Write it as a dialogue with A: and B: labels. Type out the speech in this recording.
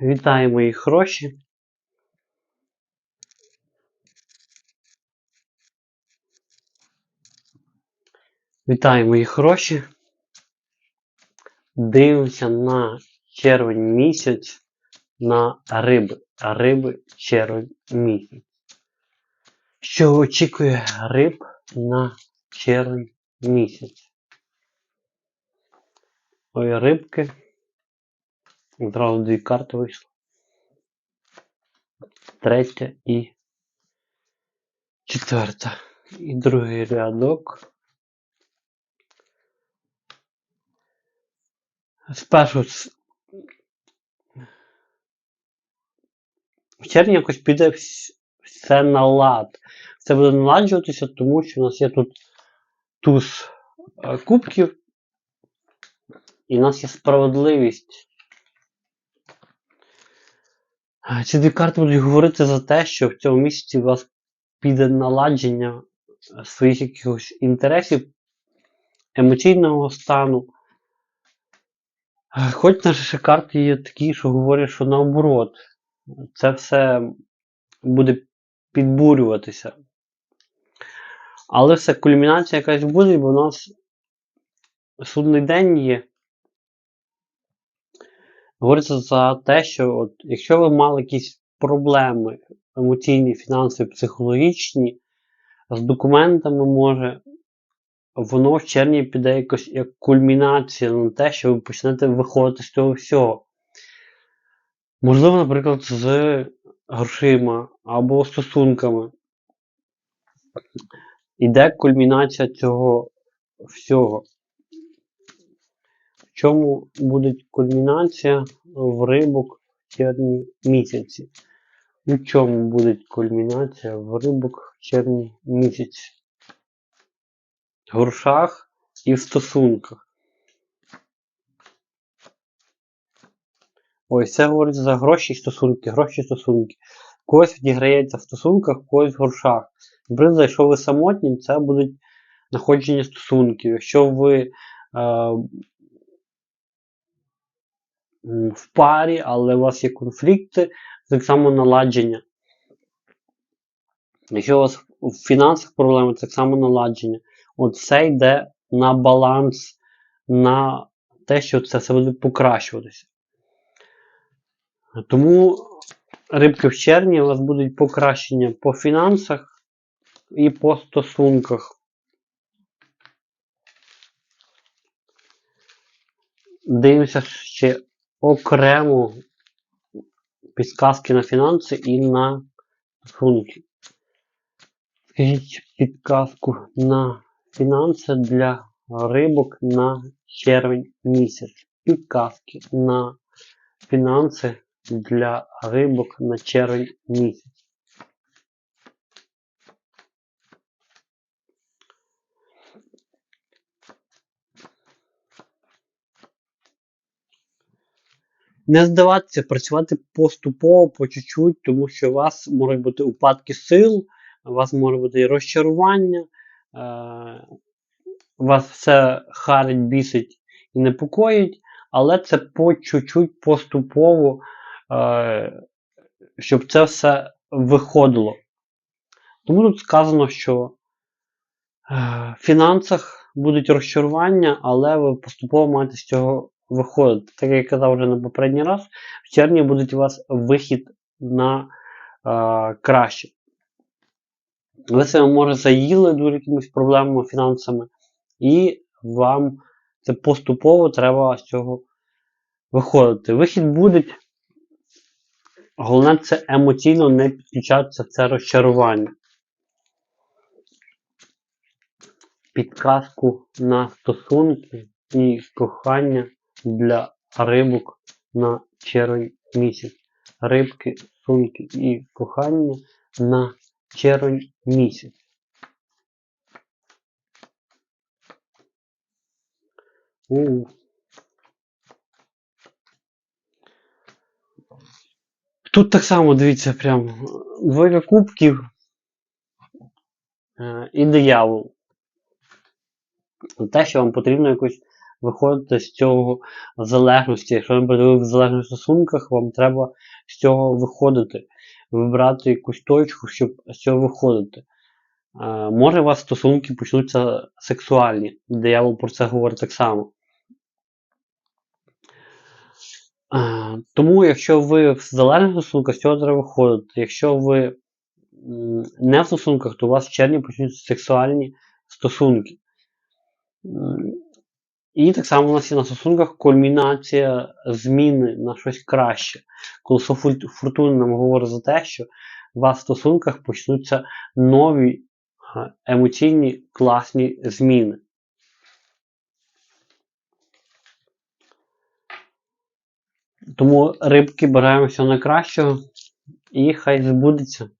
A: Вітаю мої хороші. Вітаю мої хороші. Дивимося на червень місяць на риби. Риби червень місяць. Що очікує риб на червень місяць? Ой, рибки. Одразу дві карти вийшло. Третя і четверта. І другий рядок. Спершу в червні якось піде все на лад. Все буде наладжуватися, тому що у нас є тут туз е, кубків, і у нас є справедливість. Ці дві карти будуть говорити за те, що в цьому місяці у вас піде наладження е, своїх якихось інтересів, емоційного стану. Е, Хоч наші карти є такі, що говорять, що наоборот, це все буде підбурюватися. Але все, кульмінація якась буде, бо у нас судний день є. Говориться за те, що от, якщо ви мали якісь проблеми емоційні, фінансові, психологічні, з документами може, воно в червні піде якось як кульмінація на те, що ви почнете виходити з цього всього. Можливо, наприклад, з грошима або стосунками. Іде кульмінація цього всього. Чому буде кульмінація в рибок в червні місяці? У чому буде кульмінація в рибок в червні місяці? В і в стосунках. Ось це говорить за гроші і стосунки, гроші і стосунки. Когось відіграється в стосунках, когось в грошах. Наприклад, якщо ви самотні, це будуть знаходження стосунків. Якщо ви е, в парі, але у вас є конфлікти, так само наладження. Якщо у вас в фінансах проблеми, так само наладження. От все йде на баланс, на те, що це все буде покращуватися. Тому рибки в червні у вас будуть покращення по фінансах і по стосунках. Дивимося ще окремо підказки на фінанси і на стосунки. Скажіть підказку на фінанси для рибок на червень місяць. Підказки на фінанси для рибок на червень місяць. Не здаватися, працювати поступово, по чуть-чуть, тому що у вас можуть бути упадки сил, у вас може бути розчарування, е- вас все харить, бісить і непокоїть, але це по чуть-чуть поступово, е- щоб це все виходило. Тому тут сказано, що е, в фінансах будуть розчарування, але ви поступово маєте з цього виходити. Так як я казав вже на попередній раз, в червні буде у вас вихід на е, краще. Ви себе може заїли дуже якимись проблемами фінансами, і вам це поступово треба з цього виходити. Вихід буде. Головне це емоційно не підключатися це розчарування. Підказку на стосунки і кохання для рибок на червень місяць. Рибки, стосунки і кохання на червень місяць. У. Тут так само дивіться, прям двойка кубків е, і диявол. Те, що вам потрібно якось виходити з цього залежності. Якщо ви в залежних стосунках, вам треба з цього виходити, вибрати якусь точку, щоб з цього виходити. Е, може, у вас стосунки почнуться сексуальні. Диявол про це говорить так само. Е, Тому, якщо ви в залежних стосунках, з цього треба виходити. Якщо ви не в стосунках, то у вас в червні почнуться сексуальні стосунки. І так само у нас є на стосунках кульмінація зміни на щось краще. Колесо фортуни нам говорить за те, що у вас в стосунках почнуться нові емоційні класні зміни. Тому рибки бажаємо всього найкращого і хай збудеться.